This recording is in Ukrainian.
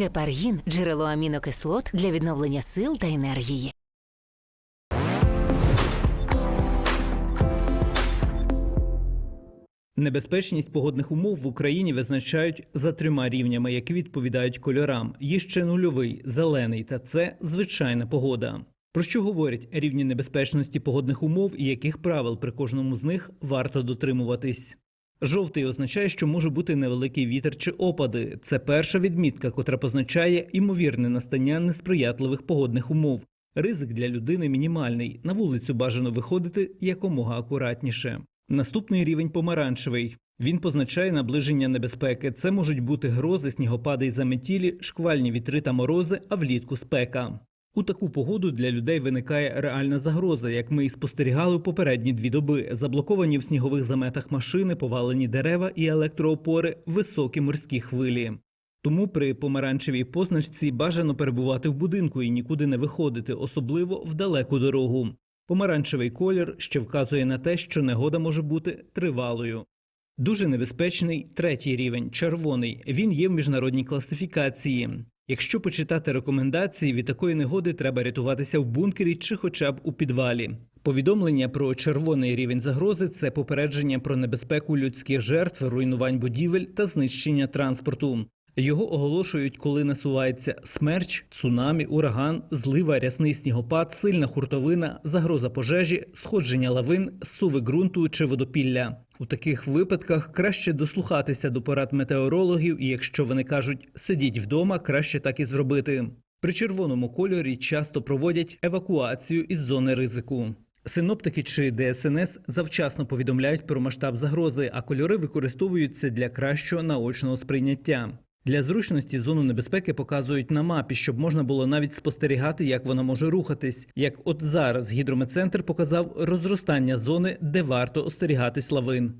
Гепаргін джерело амінокислот для відновлення сил та енергії. Небезпечність погодних умов в Україні визначають за трьома рівнями, які відповідають кольорам. Є ще нульовий, зелений, та це звичайна погода. Про що говорять рівні небезпечності погодних умов і яких правил при кожному з них варто дотримуватись? Жовтий означає, що може бути невеликий вітер чи опади. Це перша відмітка, котра позначає імовірне настання несприятливих погодних умов. Ризик для людини мінімальний. На вулицю бажано виходити якомога акуратніше. Наступний рівень помаранчевий. Він позначає наближення небезпеки. Це можуть бути грози, снігопади й заметілі, шквальні вітри та морози, а влітку спека. У таку погоду для людей виникає реальна загроза, як ми і спостерігали у попередні дві доби. Заблоковані в снігових заметах машини, повалені дерева і електроопори, високі морські хвилі. Тому при помаранчевій позначці бажано перебувати в будинку і нікуди не виходити, особливо в далеку дорогу. Помаранчевий колір ще вказує на те, що негода може бути тривалою. Дуже небезпечний третій рівень червоний. Він є в міжнародній класифікації. Якщо почитати рекомендації, від такої негоди треба рятуватися в бункері чи хоча б у підвалі. Повідомлення про червоний рівень загрози це попередження про небезпеку людських жертв, руйнувань будівель та знищення транспорту. Його оголошують, коли насувається смерч, цунамі, ураган, злива, рясний снігопад, сильна хуртовина, загроза пожежі, сходження лавин, суви ґрунту чи водопілля. У таких випадках краще дослухатися до порад метеорологів, і якщо вони кажуть сидіть вдома, краще так і зробити. При червоному кольорі часто проводять евакуацію із зони ризику. Синоптики чи ДСНС завчасно повідомляють про масштаб загрози, а кольори використовуються для кращого наочного сприйняття. Для зручності зону небезпеки показують на мапі, щоб можна було навіть спостерігати, як вона може рухатись. Як от зараз гідрометцентр показав розростання зони, де варто остерігатись лавин.